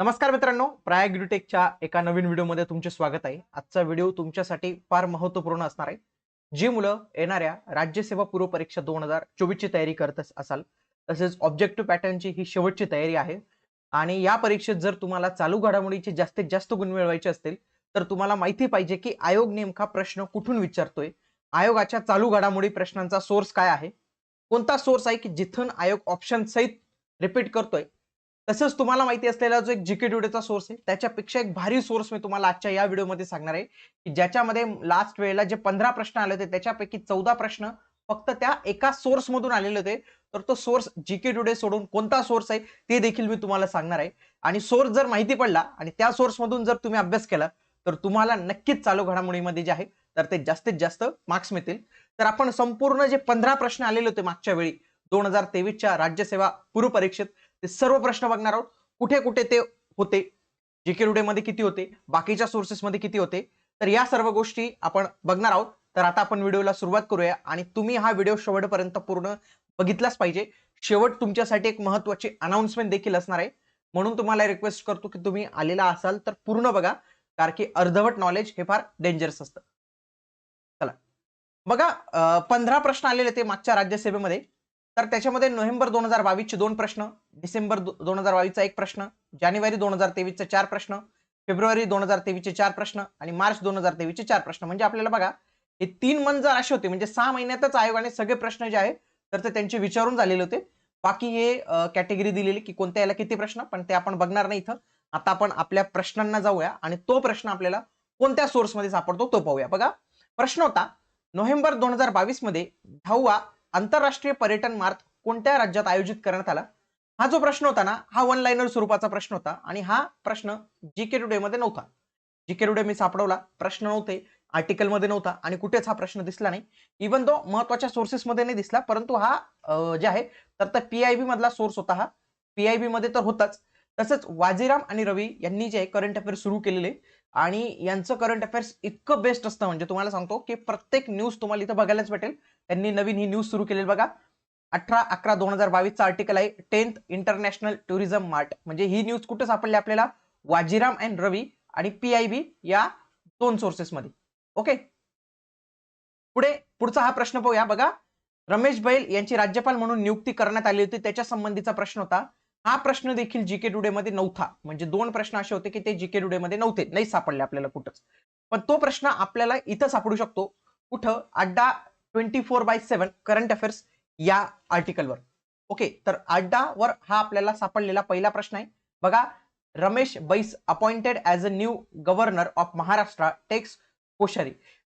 नमस्कार मित्रांनो प्रायग टेकच्या एका नवीन व्हिडिओमध्ये तुमचे स्वागत आहे. आजचा व्हिडिओ तुमच्यासाठी फार महत्त्वपूर्ण असणार आहे. जी मुलं येणाऱ्या राज्यसेवा पूर्व परीक्षा दोन हजार चोवीसची तयारी करत असाल तसेच ऑब्जेक्टिव्ह पॅटर्नची ही शेवटची तयारी आहे. आणि या परीक्षेत जर तुम्हाला चालू घडामोडीचे जास्तीत जास्त गुण मिळवायचे असतील तर तुम्हाला माहिती पाहिजे की आयोग नेमका प्रश्न कुठून विचारतोय? आयोगाच्या चालू घडामोडी प्रश्नांचा सोर्स काय आहे? कोणता सोर्स आहे की जिथून आयोग ऑप्शन सहित रिपीट करतोय? तसंच तुम्हाला माहिती असलेला जो एक जीके टुडेचा सोर्स आहे त्याच्यापेक्षा एक भारी सोर्स मी तुम्हाला आजच्या या व्हिडिओमध्ये सांगणार आहे की ज्याच्यामध्ये लास्ट वेळेला जे पंधरा प्रश्न आले होते त्याच्यापैकी चौदा प्रश्न फक्त त्या एका सोर्स मधून आलेले होते. तर तो सोर्स जीके टुडे सोडून कोणता सोर्स आहे ते देखील मी तुम्हाला सांगणार आहे. आणि सोर्स जर माहिती पडला आणि त्या सोर्स मधून जर तुम्ही अभ्यास केला तर तुम्हाला नक्कीच चालू घडामोडीमध्ये जे आहे तर ते जास्तीत जास्त मार्क्स मिळतील. तर आपण संपूर्ण जे पंधरा प्रश्न आलेले होते मागच्या वेळी दोन हजार तेवीसच्या राज्यसेवा पूर्व परीक्षेत ते सर्व प्रश्न बघणार आहोत. कुठे कुठे ते होते? जीके मध्ये किती होते? बाकीच्या सोर्सेस मध्ये किती होते? तर या सर्व गोष्टी आपण बघणार आहोत. तर आता आपण व्हिडिओला सुरुवात करूया आणि तुम्ही हा व्हिडिओ शेवटपर्यंत पूर्ण बघितलाच पाहिजे. शेवट तुमच्यासाठी एक महत्वाची अनाउन्समेंट देखील असणार आहे. म्हणून तुम्हाला रिक्वेस्ट करतो की तुम्ही आलेला असाल तर पूर्ण बघा. कारण की अर्धवट नॉलेज हे फार डेंजरस असतं. चला. बघा पंधरा प्रश्न आलेले ते मागच्या राज्यसभेमध्ये. तर त्याच्यामध्ये नोव्हेंबर दोन हजार बावीसचे दोन प्रश्न डिसेंबर दोन हजार बावीसचा एक प्रश्न जानेवारी दोन हजार तेवीसचे चार प्रश्न फेब्रुवारी दोन हजार तेवीसचे चार प्रश्न आणि मार्च दोन हजार तेवीसचे चार प्रश्न. म्हणजे आपल्याला बघा हे तीन मंथ जर असे होते. म्हणजे सहा महिन्यातच आयोगाने सगळे प्रश्न जे आहे तर ते त्यांचे विचारून झालेले होते. बाकी हे कॅटेगरी दिलेली की कोणत्या याला किती प्रश्न पण ते आपण बघणार नाही इथं. आता आपण आपल्या प्रश्नांना जाऊया आणि तो प्रश्न आपल्याला कोणत्या सोर्समध्ये सापडतो तो पाहूया. बघा प्रश्न होता नोव्हेंबर दोन हजार बावीसमध्ये दहावा आंतरराष्ट्रीय पर्यटन मार्ग कोणत्या राज्यात आयोजित करण्यात आला? हा जो प्रश्न होता ना हा वन लाईनर स्वरूपाचा प्रश्न होता आणि हा प्रश्न जीके टुडे मध्ये नव्हता. जीके टुडे मी सापडवला प्रश्न नव्हते आर्टिकलमध्ये नव्हता आणि कुठेच हा प्रश्न दिसला नाही. इवन तो महत्त्वाच्या सोर्सेस मध्ये नाही दिसला परंतु हा जे आहे तर त्या पीआयबी मधला सोर्स होता हा. पीआयबी मध्ये तर होताच. तसंच वाजीराम आणि रवी यांनी जे करंट अफेअर सुरू केलेले आणि यांचं करंट अफेअर्स इतकं बेस्ट असतं म्हणजे तुम्हाला सांगतो की प्रत्येक न्यूज तुम्हाला इथं बघायलाच भेटेल. त्यांनी नवीन ही न्यूज सुरू केलेली बघा. अठरा अकरा दोन हजार बावीसचा आर्टिकल आहे टेन्थ इंटरनॅशनल टुरिझम मार्ट म्हणजे ही न्यूज कुठे सापडली आपल्याला? वाजीराम अँड रवी आणि पी आय बी या दोन सोर्सेस मध्ये. ओके पुढे पुढचा हा प्रश्न पाहूया बघा. रमेश बैल यांची राज्यपाल म्हणून नियुक्ती करण्यात आली होती. त्याच्या संबंधीचा प्रश्न होता. हा प्रश्न देखील जीके टुडे मध्ये नव्हता. म्हणजे दोन प्रश्न असे होते की ते जीके टुडे मध्ये नव्हते. नाही सापडले आपल्याला कुठंच. पण तो प्रश्न आपल्याला इथं सापडू शकतो. कुठं? Adda twenty four by seven current affairs या आर्टिकलवर. ओके तर अड्डावर हा आपल्याला सापडलेला पहिला प्रश्न आहे. बघा Ramesh Bais appointed as a new governor of Maharashtra takes Koshyari.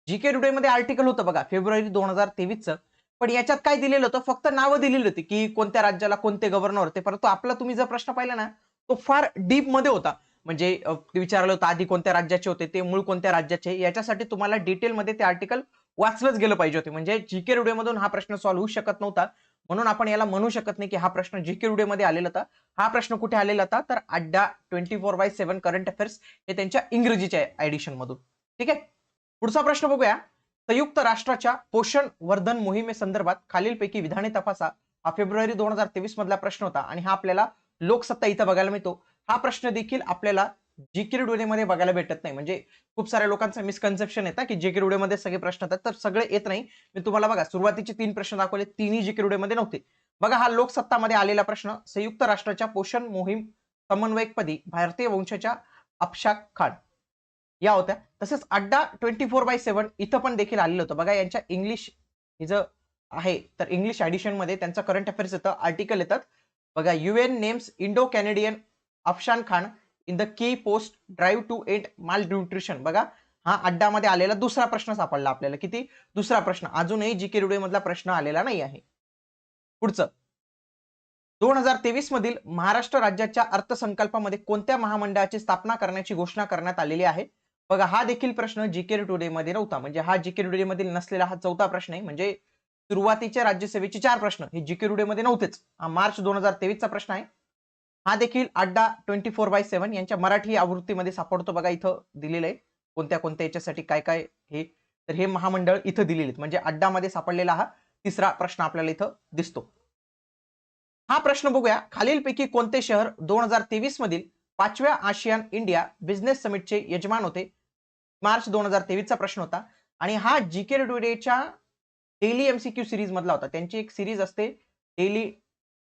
GK today मध्ये आर्टिकल होतं बघा फेब्रुवारी दोन हजार तेवीसचं. पण याच्यात काय दिलेलं होतं? फक्त नावं दिलेली होती की कोणत्या राज्याला कोणते गव्हर्नर होते. परंतु आपला तुम्ही जर प्रश्न पाहिला ना तो फार डीपमध्ये होता. म्हणजे ते विचारलं होतं आधी कोणत्या राज्याचे होते ते मूळ कोणत्या राज्याचे याच्यासाठी तुम्हाला डिटेलमध्ये ते आर्टिकल वाचलंच गेलं पाहिजे होते. म्हणजे जीके रुडे मधून हा प्रश्न सॉल्व्ह होऊ शकत नव्हता. म्हणून आपण याला म्हणू शकत नाही की हा प्रश्न जीके रुडे मध्ये आलेला होता. हा प्रश्न कुठे आलेला होता? तर Adda twenty four by seven current affairs हे त्यांच्या इंग्रजीच्या एडिशन मधून. ठीक आहे? पुढचा प्रश्न बघूया. संयुक्त राष्ट्राच्या पोषण वर्धन मोहिमेसंदर्भात खालीलपैकी विधाने तपासा. हा फेब्रुवारी दोन हजार तेवीस मधला प्रश्न होता आणि हा आपल्याला लोकसत्ता इथं बघायला मिळतो. हा प्रश्न देखील आपल्याला जी के मध्ये बघायला भेटत नाही. म्हणजे खूप साऱ्या लोकांचं मिसकन्सेप्शन येतं की जे के मध्ये सगळे प्रश्न येतात तर सगळे येत नाही. मी तुम्हाला बघा सुरुवातीचे तीन प्रश्न दाखवले तिन्ही के मध्ये नव्हते. बघा हा लोकसत्तामध्ये आलेला प्रश्न संयुक्त राष्ट्राच्या पोषण मोहीम समन्वयकपदी भारतीय वंशाच्या अफशा खान. या होत्या. तसेच अड्डा ट्वेंटी फोर बाय सेव्हन इथं पण देखील आलेलं होतं. बघा यांच्या इंग्लिश हे जर आहे तर इंग्लिश एडिशनमध्ये त्यांचं करंट अफेअर्स येतं आर्टिकल येतात. बघा UN names Indo Canadian Afshan Khan in the key post drive to at malnutrition बघा हा अड्डामध्ये आलेला दुसरा प्रश्न सापडला आपल्याला. किती? दुसरा प्रश्न. अजूनही जी के मधला प्रश्न आलेला नाही आहे. पुढचं. दोन हजार तेवीस मधील महाराष्ट्र राज्याच्या अर्थसंकल्पामध्ये कोणत्या महामंडळाची स्थापना करण्याची घोषणा करण्यात आलेली आहे? बघा हा देखील प्रश्न जीके टुडे मध्ये नव्हता. म्हणजे हा जीके टुडे मधील नसलेला हा चौथा प्रश्न आहे. म्हणजे सुरुवातीच्या राज्यसेवेचे चार प्रश्न हे जीके टुडे मध्ये नव्हतेच. हा मार्च दोन हजार तेवीसचा प्रश्न आहे. हा देखील अड्डा ट्वेंटी फोर बाय सेव्हन यांच्या मराठी आवृत्तीमध्ये सापडतो बघा इथं दिलेलं आहे. कोणत्या कोणत्या याच्यासाठी काय काय हे? तर हे महामंडळ इथं दिलेले आहेत म्हणजे अड्डामध्ये सापडलेला हा तिसरा प्रश्न आपल्याला इथं दिसतो. हा प्रश्न बघूया. खालीलपैकी कोणते शहर दोन हजार तेवीस मधील पाचव्या आशियान इंडिया बिझनेस समिटचे यजमान होते? मार्च दोन हजार तेवीसचा प्रश्न होता. आणि हा जी के डेच्या डेली एमसीक्यू सिरीज मधला होता. त्यांची एक सिरीज असते. डेली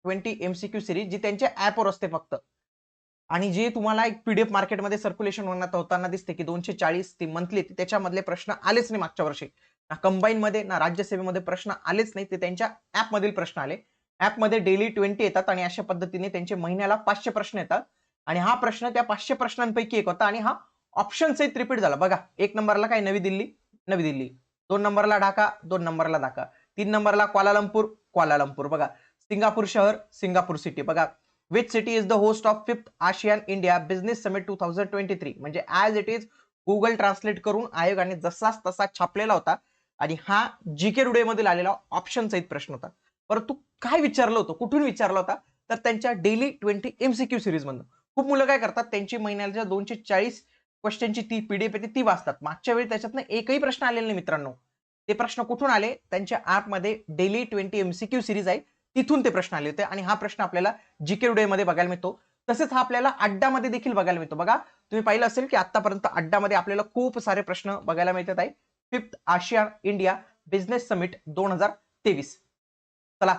ट्वेंटी एमसीक्यू सिरीज जी त्यांच्या ऍपवर असते फक्त. आणि जे तुम्हाला एक पीडीएफ मार्केटमध्ये सर्क्युलेशन होण्यात होताना दिसते की दोनशे चाळीस ती मंथली त्याच्यामधले प्रश्न आलेच नाही मागच्या वर्षी. ना कंबाईन मध्ये ना राज्यसेवेमध्ये प्रश्न आलेच नाही ते त्यांच्या ऍपमधील प्रश्न आले. ऍपमध्ये डेली ट्वेंटी येतात आणि अशा पद्धतीने त्यांचे महिन्याला पाचशे प्रश्न येतात. आणि हा प्रश्न त्या पाचशे प्रश्नांपैकी एक होता आणि हा ऑप्शन सहित रिपीट झाला. बघा एक नंबरला काय? नवी दिल्ली. नवी दिल्ली. दोन नंबरला ढाका दोन नंबरला ढाका तीन नंबरला क्वालालंपूर क्वालालंपूर. बघा सिंगापूर शहर सिंगापूर सिटी बघा which city is the host of fifth ASEAN India business summit two thousand twenty three म्हणजे as it is Google translate करून आयोगाने जसाच तसा छापलेला होता आणि हा जी के रुडेमधील आलेला ऑप्शन सहित प्रश्न होता. परंतु काय विचारलं होतं? कुठून विचारलं होता? तर त्यांच्या डेली ट्वेंटी एमसीक्यू सिरीज मधून. खूप मुलं काय करतात? त्यांची महिन्याच्या दोनशे चाळीस क्वेश्चनची ती पीडीएफ येते ती वाचतात. मागच्या वेळी त्याच्यातनं एकही प्रश्न आलेला नाही मित्रांनो. ते प्रश्न कुठून आले? त्यांच्या ऍपमध्ये डेली ट्वेंटी एमसीक्यू सिरीज आहे. तिथून ते प्रश्न आले होते. आणि हा प्रश्न आपल्याला जीके डे मध्ये बघायला मिळतो. तसेच हा आपल्याला अड्डामध्ये देखील बघायला मिळतो. बघा तुम्ही पाहिलं असेल की आतापर्यंत अड्डामध्ये आपल्याला खूप सारे प्रश्न बघायला मिळतात आहे. Fifth Asia India business summit दोन हजार तेवीस. चला.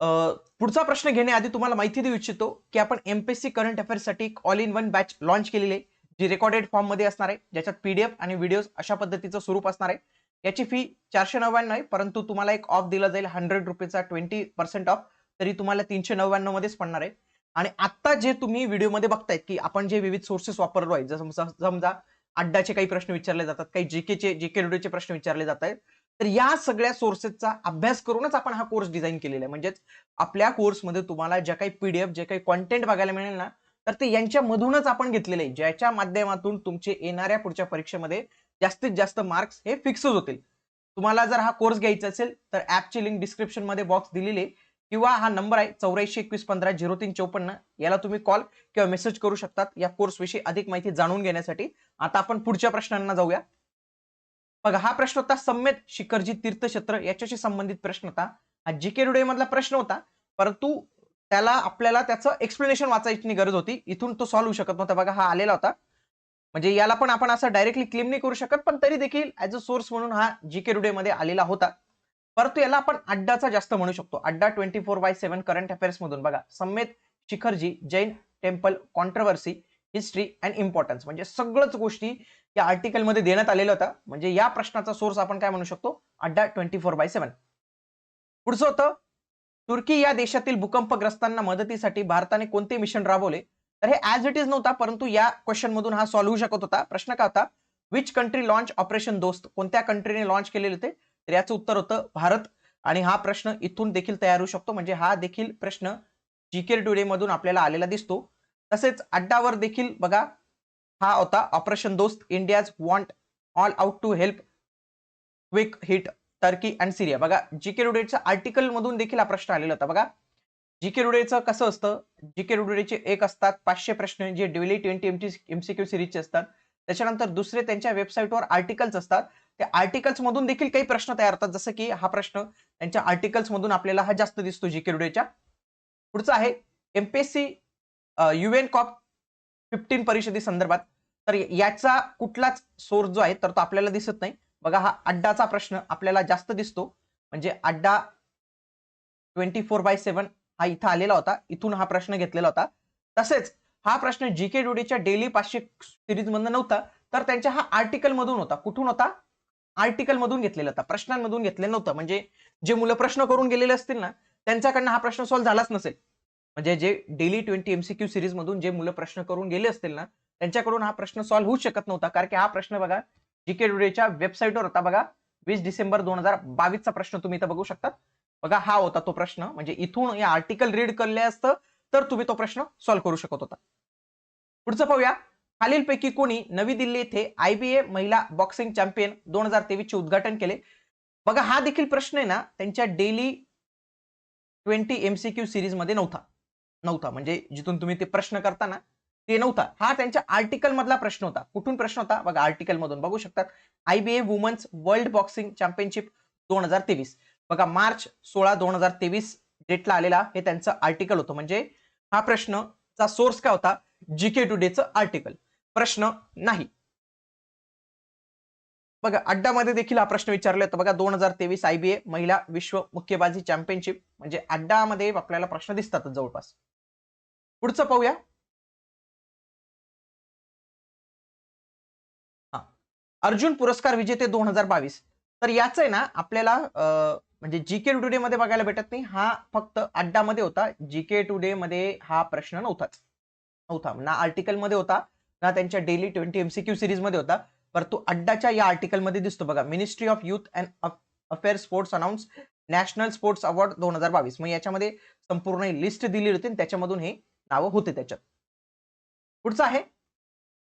अं, पुढचा प्रश्न घेण्याआधी तुम्हाला माहिती देऊ इच्छितो की आपण एमपीएससी करंट अफेअर्ससाठी एक all in one batch launch केलेली आहे जी रेकॉर्डेड फॉर्ममध्ये असणार आहे. ज्याच्यात पीडीएफ आणि व्हिडिओ अशा पद्धतीचं स्वरूप असणार आहे. याची फी चारशे नव्याण्णव आहे परंतु तुम्हाला एक ऑफ दिला जाईल हंड्रेड रुपीचा ट्वेंटी पर्सेंट ऑफ तरी तुम्हाला तीनशे नव्याण्णव मध्येच पडणार आहे. आणि आता जे तुम्ही व्हिडिओमध्ये बघतायत की आपण जे विविध सोर्सेस वापरलो आहे जसं समजा- अड्डाचे काही प्रश्न विचारले जातात काही जीकेचे जीके रेडिओचे प्रश्न विचारले जात आहेत तर या सगळ्या सोर्सेसचा अभ्यास करूनच आपण हा कोर्स डिझाईन केलेला आहे. म्हणजेच आपल्या कोर्समध्ये तुम्हाला ज्या काही पीडीएफ जे काही कॉन्टेंट बघायला मिळेल ना तर ते यांच्यामधूनच आपण घेतलेले आहे ज्याच्या माध्यमातून तुमचे येणाऱ्या पुढच्या परीक्षेमध्ये जास्तीत जास्त मार्क्स हे फिक्सच होतील. तुम्हाला जर हा कोर्स घ्यायचा असेल तर ॲपची लिंक डिस्क्रिप्शनमध्ये बॉक्स दिलेली आहे. किंवा हा नंबर आहे चौऱ्याऐंशी एकवीस पंधरा झिरो तीन चौपन्न याला तुम्ही कॉल किंवा मेसेज करू शकतात या कोर्स विषयी अधिक माहिती जाणून घेण्यासाठी. आता आपण पुढच्या प्रश्नांना जाऊया. बघा हा प्रश्न होता सम्मेद शिखरजी तीर्थक्षेत्र याच्याशी संबंधित प्रश्न होता. हा जी के रुडे मधला प्रश्न होता. परंतु त्याला आपल्याला त्याचं एक्सप्लेनेशन वाचायची गरज होती. इथून तो सॉल्व्ह होऊ शकत नव्हता. बघा हा आलेला होता. म्हणजे याला पण आपण असं डायरेक्टली क्लेम नाही करू शकत पण तरी देखील ऍज अ सोर्स म्हणून हा जी के रुडे मध्ये आलेला होता. परंतु याला आपण अड्डाचा जास्त म्हणू शकतो. Adda twenty four by seven current affairs मधून बघा. Sammed Shikharji Jain temple controversy history and importance म्हणजे सगळंच गोष्टी या आर्टिकलमध्ये देण्यात आलेलं होतं म्हणजे या प्रश्नाचा सोर्स आपण काय म्हणू शकतो? Adda twenty four by seven पुढचं होतं तुर्की या देशातील भूकंपग्रस्तांना मदतीसाठी भारताने कोणते मिशन राबवले? तर हे ऍज इट इज नव्हता परंतु या क्वेश्चन मधून हा सॉल्व्ह होऊ शकत होता. प्रश्न काय होता? विच कंट्री लॉन्च ऑपरेशन दोस्त कोणत्या कंट्रीने लॉन्च केलेले होते तर याचं उत्तर होतं भारत. आणि हा प्रश्न इथून देखील तयार होऊ शकतो. म्हणजे हा देखील प्रश्न जीके टुडे मधून आपल्याला आलेला दिसतो. तसेच अड्डावर देखील बघा हा होता operation Dost India's want all out to help quick hit Turkey and Syria बघा जीके रुडेच्या आर्टिकल मधून देखील हा प्रश्न आलेला होता. बघा जीके रुडेचं कसं असतं? जीके रुडेचे एक असतात पाचशे प्रश्न जे डेली ट्वेंटी एमटी एमसीक्यू सिरीजचे असतात. त्याच्यानंतर दुसरे त्यांच्या वेबसाईटवर आर्टिकल्स असतात. त्या आर्टिकल्स मधून देखील काही प्रश्न तयार होतात. जसं की हा प्रश्न त्यांच्या आर्टिकल्स मधून आपल्याला हा जास्त दिसतो जीके रुडेच्या. पुढचा आहे एमपीएससी युएन कॉप फिफ्टीन परिषदे संदर्भात. तर याचा कुठलाच सोर्स जो आहे तर तो आपल्याला दिसत नाही. बघा हा अड्डाचा प्रश्न आपल्याला जास्त दिसतो. म्हणजे अड्डा ट्वेंटी फोर बाय सेव्हन हा इथं आलेला होता. इथून हा प्रश्न घेतलेला होता. तसेच हा प्रश्न जी के डुडेच्या डेली पाचशे सिरीज मधून नव्हता. तर त्यांच्या हा आर्टिकल मधून होता. कुठून होता? आर्टिकल मधून घेतलेला होता. प्रश्नांमधून घेतलेलं नव्हतं. म्हणजे जे मुलं प्रश्न करून गेलेले असतील ना त्यांच्याकडनं हा प्रश्न सॉल्व्ह झालाच नसेल. म्हणजे जे डेली ट्वेंटी एमसीक्यू सिरीज मधून जे मुलं प्रश्न करून गेले असतील ना त्यांच्याकडून हा प्रश्न सॉल्व्ह होऊ शकत नव्हता. कारण की हा प्रश्न बघा जी के टुडेच्या वेबसाईटवर होता बघा. वीस डिसेंबर दोन हजार बावीसचा प्रश्न तुम्ही इथं बघू शकता. बघा हा होता तो प्रश्न. म्हणजे इथून या आर्टिकल रीड करले असतं तर तुम्ही तो प्रश्न सॉल्व्ह करू शकत होता. पुढचं पाहूया. खालीलपैकी कोणी नवी दिल्ली येथे आयबीए महिला बॉक्सिंग चॅम्पियन दोन हजार तेवीस चे उद्घाटन केले. बघा हा देखील प्रश्न आहे ना त्यांच्या डेली ट्वेंटी एमसीक्यू सिरीजमध्ये नव्हता. नव्हता. म्हणजे जिथून तुम्ही ते प्रश्न करताना ते नव्हता. हा त्यांच्या आर्टिकल मधला प्रश्न होता. कुठून प्रश्न होता? बघा आर्टिकल मधून. बघू शकतात. IBA women's world boxing championship दोन हजार तेवीस. बघा मार्च सोळा दोन हजार तेवीस डेटला आलेला हे त्यांचं आर्टिकल होतं. म्हणजे हा प्रश्न चा सोर्स काय होता? जीके टुडेचं आर्टिकल प्रश्न नाही. बघा अड्डामध्ये देखील हा प्रश्न विचारला होता बघा दोन हजार तेवीस आयबीए महिला विश्व मुक्केबाजी चॅम्पियनशिप म्हणजे अड्डामध्ये आपल्याला प्रश्न दिसतात जवळपास. पुढचं पाहूया. हा. अर्जुन पुरस्कार विजेते दोन हजार बावीस. तर याच आहे ना आपल्याला म्हणजे जी के टुडे मध्ये बघायला भेटत नाही. हा फक्त अड्डामध्ये होता. जी के टुडे मध्ये हा प्रश्न नव्हताच. नव्हता. ना आर्टिकलमध्ये होता ना त्यांच्या डेली ट्वेंटी एमसीक्यू सिरीजमध्ये होता. परंतु अड्डाच्या या आर्टिकलमध्ये दिसतो बघा. Ministry of youth and affair sports announce national sports award दोन हजार बावीस. मग याच्यामध्ये संपूर्ण लिस्ट दिली होती त्याच्यामधून हे नावं होते त्याच्यात. पुढचं आहे.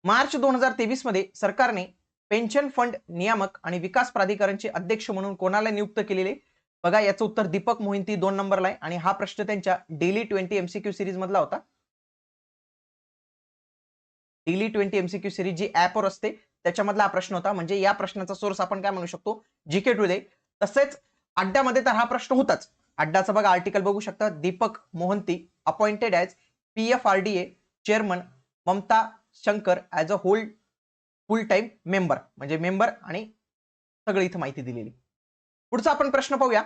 मार्च दोन हजार तेवीसमध्ये सरकारने पेन्शन फंड नियामक आणि विकास प्राधिकरणचे अध्यक्ष म्हणून कोणाला नियुक्त केलेले? बघा याचं उत्तर दीपक मोहिंती दोन नंबरला आहे. आणि हा प्रश्न त्यांच्या डेली ट्वेंटी एमसीक्यू सिरीज मधला होता. डेली ट्वेंटी एमसीक्यू सिरीज जी ऍपवर असते त्याच्यामधला हा प्रश्न होता. म्हणजे या प्रश्नाचा सोर्स आपण काय म्हणू शकतो? जीके टुडे तसेच अड्ड्यामध्ये तर हा प्रश्न होताच. अड्डाचा बघा आर्टिकल बघू शकता. Deepak Mohanty appointed as P F R D A chairman Mamata Shankar as a whole full time member म्हणजे मेंबर आणि सगळी इथं माहिती दिलेली. पुढचा आपण प्रश्न पाहूया.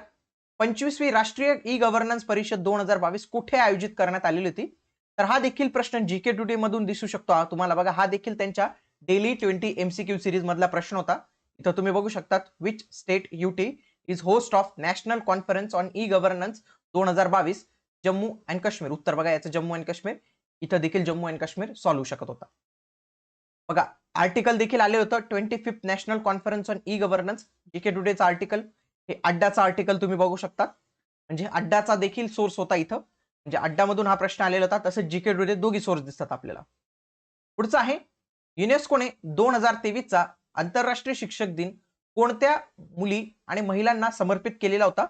पंचवीसवी राष्ट्रीय ई गव्हर्नन्स परिषद दोन हजार बावीस कुठे आयोजित करण्यात आलेली होती? तर हा देखील प्रश्न जी के टू टुडे मधून दिसू शकतो. तुम्हाला बघा हा देखील त्यांच्या डेली ट्वेंटी एमसीक्यू सिरीज मधला प्रश्न होता. इथं तुम्ही बघू शकतात which state UT is host of national conference on E governance दोन हजार बावीस? जम्मू अँड काश्मीर. उत्तर बघा याचं जम्मू अँड काश्मीर. इथं देखील जम्मू अँड काश्मीर सॉल्व शकत होता. बघा आर्टिकल देखील आले होतं twenty fifth national conference on E governance G K टुडेचं article हे अड्डाचा आर्टिकल तुम्ही बघू शकता. म्हणजे अड्डाचा देखील सोर्स होता इथं. म्हणजे अड्डामधून हा प्रश्न आलेला होता. तसंच जीके टुडे दोघी सोर्स दिसतात आपल्याला. पुढचं आहे युनेस्कोने दोन हजार तेवीसचा आंतरराष्ट्रीय शिक्षक दिन कोणत्या मुली आणि महिलांना समर्पित केलेला होता?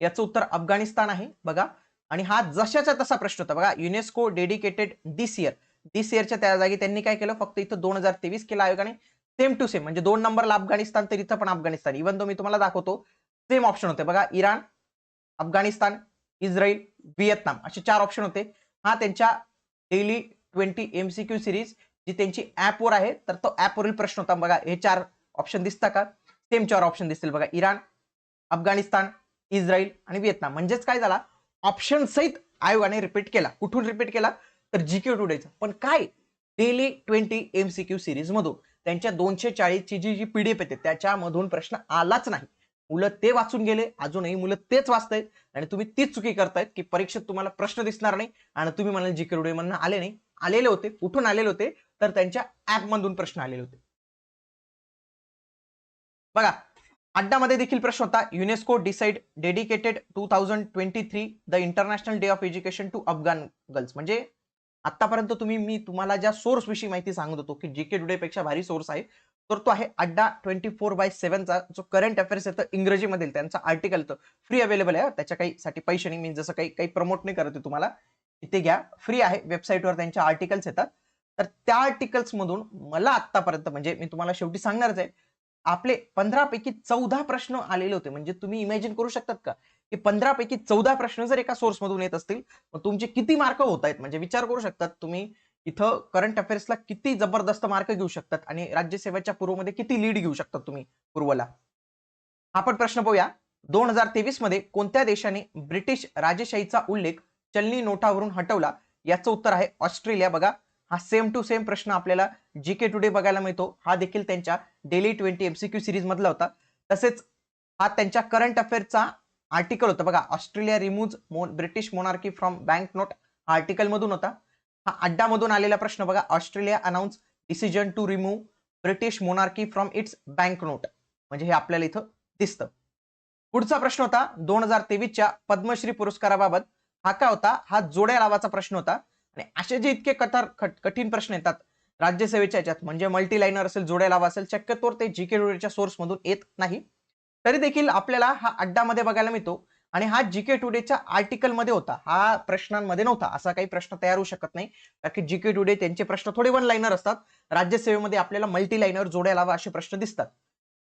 याचं उत्तर अफगाणिस्तान आहे बघा. आणि हा जशाचा तसा प्रश्न होता. बघा UNESCO dedicated this year this इयरच्या त्या जागी त्यांनी काय केलं? फक्त इथं दोन हजार तेवीस केला आयोगाने. सेम टू सेम म्हणजे दोन नंबरला अफगाणिस्तान तर इथं पण अफगाणिस्तान. इव्हन तो मी तुम्हाला दाखवतो सेम ऑप्शन होते. बघा इराण अफगाणिस्तान इस्रायल व्हिएतनाम असे चार ऑप्शन होते. हा त्यांच्या डेली ट्वेंटी एमसीक्यू सिरीज जी त्यांची ॲपवर आहे तर तो ॲपवरील प्रश्न होता. बघा हे चार ऑप्शन दिसता का? सेम चार ऑप्शन दिसतील. बघा इराण अफगाणिस्तान इस्रायल आणि व्हिएतनाम. म्हणजेच काय झाला? ऑप्शन सहित आयोगाने रिपीट केला. कुठून रिपीट केला? तर जी क्यू टुडेचा पण काय? डेली ट्वेंटी एमसीक्यू सिरीज मधून. त्यांच्या दोनशे चाळीसची जी जी पीडीएफ येते त्याच्यामधून प्रश्न आलाच नाही. मुलं ते वाचून गेले अजूनही मुलं तेच वाचतायत आणि तुम्ही तीच चुकी करतायत की परीक्षेत तुम्हाला प्रश्न दिसणार नाही आणि तुम्ही म्हणाल जीके टुडे म्हणणं आले नाही आलेले होते कुठून आलेले होते तर त्यांच्या ऍप मधून प्रश्न आलेले होते. बघा अड्डामध्ये देखील प्रश्न होता. UNESCO decide dedicated two thousand twenty three the international day of education to Afghan girls. म्हणजे आतापर्यंत तुम्ही मी तुम्हाला ज्या सोर्स विषयी माहिती सांगत होतो की जीके टुडे पेक्षा भारी सोर्स आहे तर तो आहे. अड्डा ट्वेंटी फोर बाय सेव्हनचा जो करंट अफेअर्स येतं इंग्रजीमधील त्यांचा आर्टिकल तर फ्री अवेलेबल आहे. त्याच्या काही साठी पैसे नाही. मी जसं काही काही प्रमोट नाही करत तुम्हाला. इथे घ्या. फ्री आहे. वेबसाईटवर त्यांच्या आर्टिकल्स येतात. तर त्या आर्टिकल्स मधून मला आतापर्यंत म्हणजे मी तुम्हाला शेवटी सांगणारच आहे. आपले पंधरा पैकी चौदा प्रश्न आलेले होते. म्हणजे तुम्ही इमॅजिन करू शकतात का? की पंधरा पैकी चौदा प्रश्न जर एका सोर्स मधून येत असतील मग तुमचे किती मार्क होत आहेत? म्हणजे विचार करू शकतात तुम्ही. इथं करंट अफेअर्सला किती जबरदस्त मार्क घेऊ शकतात आणि राज्यसेवेच्या पूर्वमध्ये किती लीड घेऊ शकतात तुम्ही पूर्वला? आपण प्रश्न पाहूया. दोन हजार तेवीसमध्ये कोणत्या देशाने ब्रिटिश राजेशाहीचा उल्लेख चलनी नोटावरून हटवला? याचं उत्तर आहे ऑस्ट्रेलिया. बघा हा सेम टू सेम प्रश्न आपल्याला जी के टुडे बघायला मिळतो. हा देखील त्यांच्या डेली ट्वेंटी एमसीक्यू सिरीज मधला होता. तसेच हा त्यांच्या करंट अफेअरचा आर्टिकल होता. बघा Australia remove British monarchy from bank note हा आर्टिकल मधून होता. हा अड्डामधून आलेला प्रश्न बघा. Australia announce decision to remove British monarchy from its bank note म्हणजे हे आपल्याला इथं दिसतं. पुढचा प्रश्न होता दोन हजार तेवीसच्या पद्मश्री पुरस्काराबाबत. हा काय होता? हा जोड्या लावाचा प्रश्न होता. आणि असे जे इतके कथार कठीण प्रश्न येतात राज्यसेवेच्या याच्यात म्हणजे मल्टी लाईनर असेल जोड्या लावा असेल शक्यतोवर ते जी के टुडेच्या सोर्स मधून येत नाही. तरी देखील आपल्याला हा अड्डामध्ये बघायला मिळतो. आणि हा जीके टुडेच्या आर्टिकलमध्ये होता. हा प्रश्नांमध्ये नव्हता. असा काही प्रश्न तयार होऊ शकत नाही. कारण की जी के टुडे त्यांचे प्रश्न थोडे वन लाईनर असतात. राज्यसेवेमध्ये आपल्याला मल्टी लाईनर जोड्या लावा असे प्रश्न दिसतात.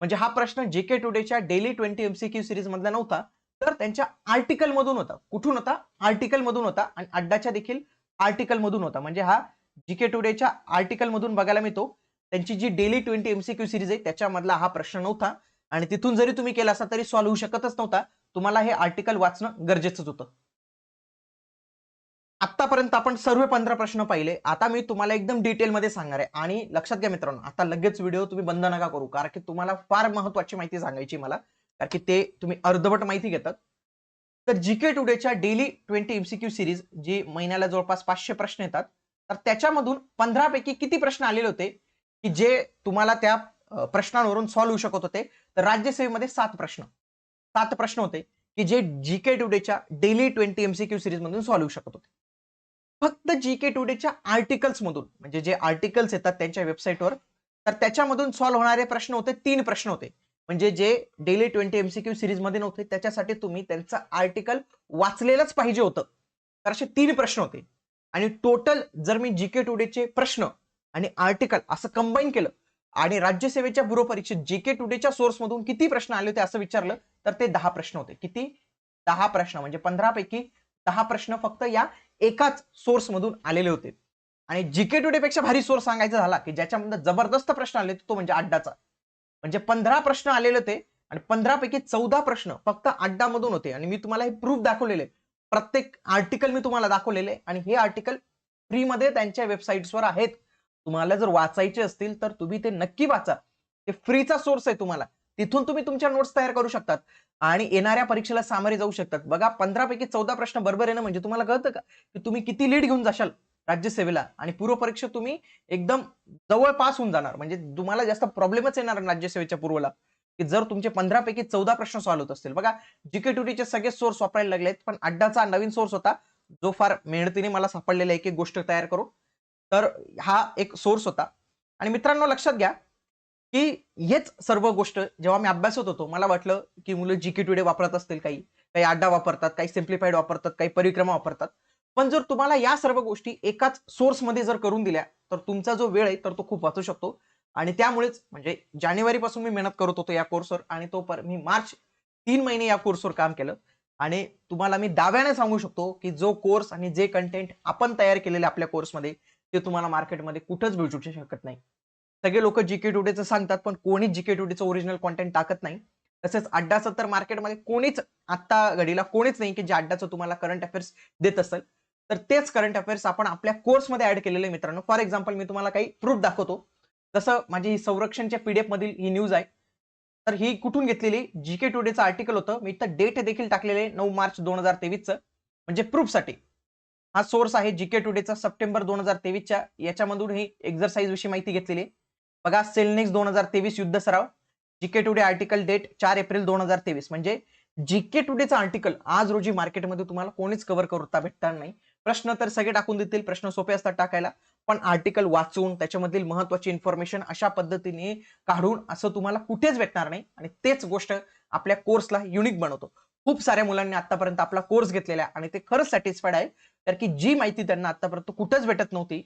म्हणजे हा प्रश्न जीके टुडेच्या डेली ट्वेंटी एमसीक्यू सिरीज मधला नव्हता. तर त्यांच्या आर्टिकल मधून होता. कुठून होता? आर्टिकल मधून होता. आणि अड्डाच्या देखील आर्टिकल मधून होता. म्हणजे हा जीके टुडेच्या आर्टिकल मधून बघायला मिळतो. त्यांची जी डेली ट्वेंटी एमसीक्यू सिरीज आहे त्याच्यामधला हा प्रश्न नव्हता. आणि तिथून जरी तुम्ही केला असता तरी सॉल्व्ह होऊ शकतच नव्हता. तुम्हाला हे आर्टिकल वाचणं गरजेचंच होतं. आतापर्यंत आपण सर्व पंधरा प्रश्न पाहिले. आता मी तुम्हाला एकदम डिटेलमध्ये सांगणार आहे. आणि लक्षात घ्या मित्रांनो आता लगेच व्हिडिओ तुम्ही बंद नका करू कारण की तुम्हाला फार महत्वाची माहिती सांगायची मला. कारण की ते तुम्ही अर्धवट माहिती घेतात. तर जी के टुडेच्या डेली ट्वेंटी एमसीक्यू सिरीज जी महिन्याला जवळपास पाचशे प्रश्न येतात तर त्याच्यामधून पंधरा पैकी किती प्रश्न आलेले होते की जे तुम्हाला त्या प्रश्नांवरून सॉल्व्ह होऊ शकत होते. तर राज्यसेवेमध्ये सात प्रश्न. सात प्रश्न होते की जे जीके टुडेच्या डेली ट्वेंटी एमसीक्यू सिरीज मधून सॉल्व्ह होऊ शकत होते. फक्त जीके टुडेच्या आर्टिकल्स मधून म्हणजे जे आर्टिकल्स येतात त्यांच्या वेबसाईटवर तर त्याच्यामधून सॉल्व्ह होणारे प्रश्न होते तीन प्रश्न होते. म्हणजे जे डेली ट्वेंटी एमसीक्यू सिरीजमध्ये नव्हते त्याच्यासाठी तुम्ही त्यांचं आर्टिकल वाचलेलंच पाहिजे होतं. तर असे तीन प्रश्न होते. आणि टोटल जर मी जी के टुडेचे प्रश्न आणि आर्टिकल असं कंबाईन केलं आणि राज्यसेवेच्या पूर्व परीक्षेत के टुडेच्या सोर्स मधून किती प्रश्न आले होते असं विचारलं तर ते दहा प्रश्न होते. किती? दहा प्रश्न म्हणजे पंधरा पैकी दहा प्रश्न फक्त या एकाच सोर्स मधून आलेले होते. आणि जीके टुडे पेक्षा भारी सोर्स सांगायचा झाला की ज्याच्यामध्ये जबरदस्त प्रश्न आले तो म्हणजे अड्डाचा. म्हणजे पंधरा प्रश्न आलेले होते आणि पंधरा पैकी चौदा प्रश्न फक्त अड्डामधून होते. आणि मी तुम्हाला हे प्रूफ दाखवलेले. प्रत्येक आर्टिकल मी तुम्हाला दाखवलेले. आणि हे आर्टिकल फ्रीमध्ये त्यांच्या वेबसाईट्सवर आहेत. तुम्हाला जर वाचायचे असतील तर तुम्ही ते नक्की वाचा. ते फ्रीचा सोर्स आहे तुम्हाला. तिथून तुम्ही तुमच्या नोट्स तयार करू शकतात. आणि येणाऱ्या परीक्षेला सामोरे जाऊ शकतात. बघा पंधरापैकी चौदा प्रश्न बरोबर आहे ना म्हणजे तुम्हाला कळतं का? की तुम्ही किती लीड घेऊन जाशाल राज्यसेवेला. आणि पूर्व परीक्षा तुम्ही एकदम जवळपास होऊन जाणार. म्हणजे तुम्हाला जास्त प्रॉब्लेमच येणार राज्यसेवेच्या पूर्वला. की जर तुमचे पंधरापैकी चौदा प्रश्न सॉल्व्ह होत असतील. बघा जीके टूटीचे सगळे सोर्स वापरायला लागलेत पण अड्डाचा नवीन सोर्स होता जो फार मेहनतीने मला सापडलेला एक एक गोष्ट तयार करून. तर हा एक सोर्स होता. आणि मित्रांनो लक्षात घ्या की हेच सर्व गोष्ट जेव्हा मी अभ्यासत होतो मला वाटलं की मुलं जी के टू टुडे वापरत असतील काही काही अड्डा वापरतात काही सिम्प्लिफाईड वापरतात काही परिक्रमा वापरतात. पण जर तुम्हाला या सर्व गोष्टी एकाच सोर्समध्ये जर करून दिल्या तर तुमचा जो वेळ आहे तर तो खूप वाचू शकतो. आणि त्यामुळेच म्हणजे जानेवारी पासून मी मेहनत करत होतो या कोर्सवर आणि तो पर मी मार्च तीन महिने या कोर्सवर काम केलं. आणि तुम्हाला मी दाव्याने सांगू शकतो की जो कोर्स आणि जे कंटेंट आपण तयार केलेले आपल्या कोर्समध्ये ते तुम्हाला मार्केटमध्ये कुठंच भेटू शकत नाही. सगळे लोक जीके टुडेचं सांगतात पण कोणीच जीके टुडेचं ओरिजिनल कॉन्टेंट टाकत नाही. तसेच अड्डा तर मार्केटमध्ये कोणीच आत्ता घडीला कोणीच नाही की जे अड्डाचं तुम्हाला करंट अफेअर्स देत असेल. तर तेच करंट अफेअर्स आपण आपल्या कोर्समध्ये ऍड केलेले मित्रांनो. फॉर एक्झाम्पल मी तुम्हाला काही प्रूफ दाखवतो. जसं माझी ही संरक्षणच्या पीडीएफ मधील ही न्यूज आहे. तर ही कुठून घेतलेली? जीके टुडेचं आर्टिकल होतं. मी इथं डेट देखील टाकलेले नऊ मार्च दोन हजार तेवीसचं. म्हणजे प्रूफसाठी हा सोर्स आहे जीके टुडेचा सप्टेंबर दोन हजार तेवीसच्या याच्यामधून ही एक्झरसाइज विषयी माहिती घेतलेली आहे. बघा सेलनेक्स दोन हजार तेवीस युद्ध सराव. जीके टुडे आर्टिकल डेट चार एप्रिल दोन हजार तेवीस. म्हणजे जीके टुडेचा आर्टिकल आज रोजी मार्केटमध्ये तुम्हाला कोणीच कव्हर करता भेटणार नाही. प्रश्न तर सगळे टाकून देतील प्रश्न सोपे असतात टाकायला. पण आर्टिकल वाचून त्याच्यामधील महत्वाची इन्फॉर्मेशन अशा पद्धतीने काढून असं तुम्हाला कुठेच भेटणार नाही. आणि तेच गोष्ट आपल्या कोर्सला युनिक बनवतो. खूप साऱ्या मुलांनी आतापर्यंत आपला कोर्स घेतलेला आहे आणि ते खरंच सॅटिस्फाईड आहे. कारण की जी माहिती त्यांना आतापर्यंत कुठंच भेटत नव्हती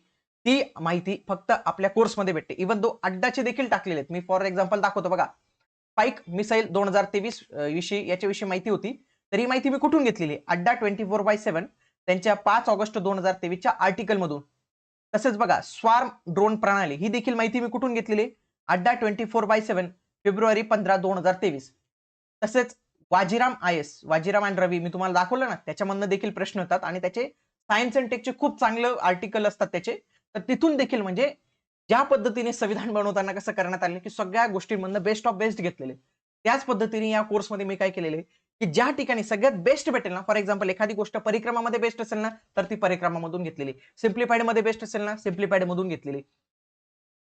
ती माहिती फक्त आपल्या कोर्समध्ये भेटते. इव्हन दो अड्डाचे देखील टाकलेले आहेत. मी फॉर एक्झाम्पल दाखवतो बघा. पाईक मिसाईल दोन हजार तेवीस विषयी याच्याविषयी माहिती होती. तर ही माहिती मी कुठून घेतलेली? Adda twenty four by seven त्यांच्या पाच ऑगस्ट दोन हजार तेवीसच्या आर्टिकल मधून. तसेच बघा स्वार्म ड्रोन प्रणाली ही देखील माहिती मी कुठून घेतलेली? Adda twenty four by seven February पंधरा दोन हजार तेवीस. तसेच Vajiram I S Vajiram and Ravi मी तुम्हाला दाखवलं ना त्याच्यामधनं देखील प्रश्न होतात आणि त्याचे सायन्स अँड टेकचे खूप चांगलं आर्टिकल असतात त्याचे. तर तिथून देखील म्हणजे ज्या पद्धतीने संविधान बनवताना कसं करण्यात आले की सगळ्या गोष्टींमधनं बेस्ट ऑफ बेस्ट घेतलेले. त्याच पद्धतीने या कोर्समध्ये मी काय केलेले की ज्या ठिकाणी सगळ्यात बेस्ट भेटेल ना फॉर एक्झाम्पल एखादी गोष्ट परिक्रमामध्ये बेस्ट असेल ना तर ती परिक्रमामधून घेतलेली. सिम्प्लिफाईडमध्ये बेस्ट असेल ना सिम्प्लिफाईड मधून घेतलेली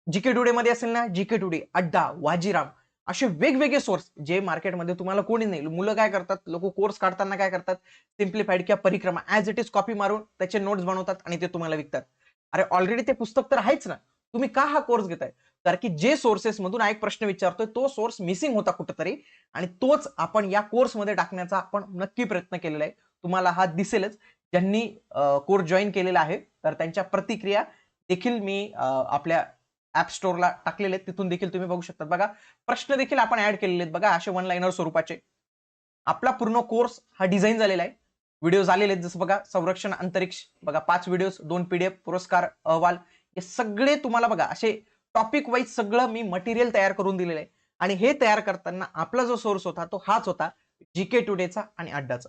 जीके टुडे मध्ये असेल ना जीके टुडे अड्डा वाजीराम. असे वेगवेगळे सोर्स जे मार्केटमध्ये तुम्हाला कोणी नाही. मुलं काय करतात? लोक कोर्स काढताना काय करतात? सिम्प्लिफाईड किंवा परिक्रमा ऍज इट इज कॉपी मारून त्याचे नोट्स बनवतात आणि ते तुम्हाला विकतात. अरे ऑलरेडी ते पुस्तक तर आहेच ना. तुम्ही का हा कोर्स घेताय? कारण की जे सोर्सेस मधून एक प्रश्न विचारतोय तो सोर्स मिसिंग होता कुठंतरी आणि तोच आपण या कोर्समध्ये टाकण्याचा आपण नक्की प्रयत्न केलेला आहे. तुम्हाला हा दिसेलच. ज्यांनी कोर्स जॉईन केलेला आहे तर त्यांच्या प्रतिक्रिया देखील मी आपल्या ऍप स्टोअरला टाकलेले आहेत. तिथून देखील तुम्ही बघू शकता बघा प्रश्न देखील आपण ऍड केलेले आहेत. बघा असे वन लाईनर स्वरूपाचे. आपला पूर्ण कोर्स हा डिझाईन झालेला आहे. व्हिडिओज आलेले आहेत. जसं बघा संरक्षण अंतरिक्ष. बघा पाच व्हिडिओज दोन पीडीएफ पुरस्कार अहवाल. हे सगळे तुम्हाला बघा असे टॉपिक वाईज सगळं मी मटेरियल तयार करून दिलेलं आहे. आणि हे तयार करताना आपला जो सोर्स होता तो हाच होता जी के टुडेचा आणि अड्डाचा.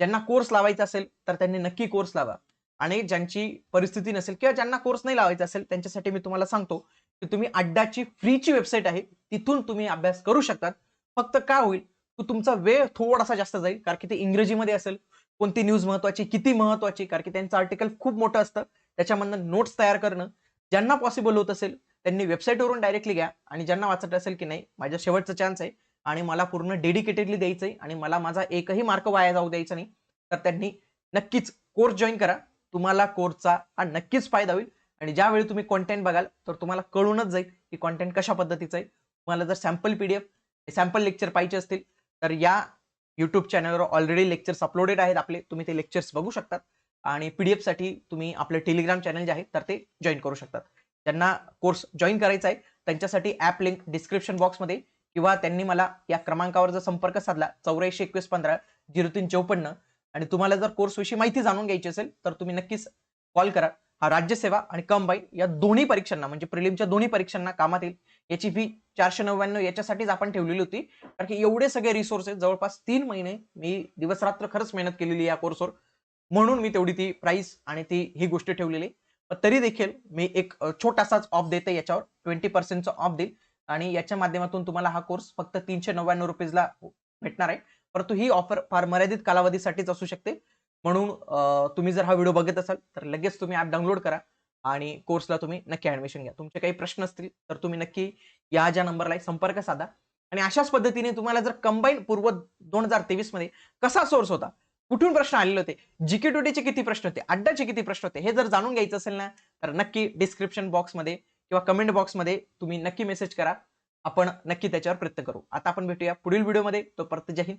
ज्यांना कोर्स लावायचा असेल तर त्यांनी नक्की कोर्स लावा. आणि ज्यांची परिस्थिती नसेल किंवा ज्यांना कोर्स नाही लावायचा असेल त्यांच्यासाठी मी तुम्हाला सांगतो की तुम्ही अड्डाची फ्रीची वेबसाईट आहे तिथून तुम्ही अभ्यास करू शकतात. फक्त काय होईल की तुमचा वेळ थोडासा जास्त जाईल कारण की ते इंग्रजीमध्ये असेल कोणती न्यूज महत्वाची किती महत्वाची कारण की त्यांचं आर्टिकल खूप मोठं असतं. त्याच्यामधनं नोट्स तयार करणं ज्यांना पॉसिबल होत असेल त्यांनी वेबसाईटवरून डायरेक्टली घ्या. आणि ज्यांना वाचत असेल की नाही माझ्या शेवटचा चान्स आहे. आणि मला पूर्ण डेडिकेटेडली द्यायचं आहे आणि मला माझा एकही मार्क वाया जाऊ द्यायचा नाही. तर त्यांनी नक्कीच कोर्स जॉईन करा. तुम्हाला कोर्सचा हा नक्कीच फायदा होईल. आणि ज्यावेळी तुम्ही कॉन्टेंट बघाल तर तुम्हाला कळूनच जाईल की कॉन्टेंट कशा पद्धतीचं आहे. तुम्हाला जर सॅम्पल पीडीएफ सॅम्पल लेक्चर पाहिजे असतील तर या यूट्यूब चॅनलवर ऑलरेडी लेक्चर्स अपलोडेड आहेत आपले. तुम्ही ते लेक्चर्स बघू शकतात. आणि पीडीएफसाठी तुम्ही आपले टेलिग्राम चॅनल जे आहे तर ते जॉईन करू शकतात. ज्यांना कोर्स जॉईन करायचा आहे त्यांच्यासाठी ॲप लिंक डिस्क्रिप्शन बॉक्समध्ये किंवा त्यांनी मला या क्रमांकावर जर संपर्क साधला चौऱ्याऐंशी एकवीस पंधरा झिरो तीन चौपन्न आणि तुम्हाला जर कोर्सविषयी माहिती जाणून घ्यायची असेल तर तुम्ही नक्कीच कॉल करा. हा राज्यसेवा आणि कंबाईन या दोन्ही परीक्षांना म्हणजे प्रिलिमच्या दोन्ही परीक्षांना कामात येईल. याची फी चारशे नव्याण्णव याच्यासाठीच आपण ठेवलेली होती. कारण की एवढे सगळे रिसोर्सेस जवळपास तीन महिने मी दिवसरात्र खरंच मेहनत केलेली या कोर्सवर म्हणून मी तेवढी ती प्राइस आणि ती ही गोष्ट ठेवलेली पण तरी देखील मी एक छोटासाच ऑफ देते याच्यावर. ट्वेंटी पर्सेंटचा ऑफ देईल. आणि याच्या माध्यमातून तुम्हाला हा कोर्स फक्त तीनशे नव्याण्णव रुपीजला भेटणार आहे. परंतु ही ऑफर फार मर्यादित कालावधीसाठीच असू शकते. म्हणून तुम्ही जर हा व्हिडिओ बघत असाल तर लगेच तुम्ही ॲप डाउनलोड करा आणि कोर्सला तुम्ही नक्की ऍडमिशन घ्या. तुमचे काही प्रश्न असतील तर तुम्ही नक्की या ज्या नंबरला संपर्क साधा. आणि अशाच पद्धतीने तुम्हाला जर कंबाईन पूर्व दोन हजार तेवीसमध्ये कसा सोर्स होता कुठून प्रश्न आलेले होते जीके टुडेचे किती प्रश्न होते अड्डाचे किती प्रश्न होते हे जर जाणून घ्यायचं असेल ना तर नक्की डिस्क्रिप्शन बॉक्समध्ये किंवा कमेंट बॉक्समध्ये तुम्ही नक्की मेसेज करा. आपण नक्की त्याच्यावर प्रयत्न करू. आता आपण भेटूया पुढील व्हिडिओमध्ये तो परत जय हिंद.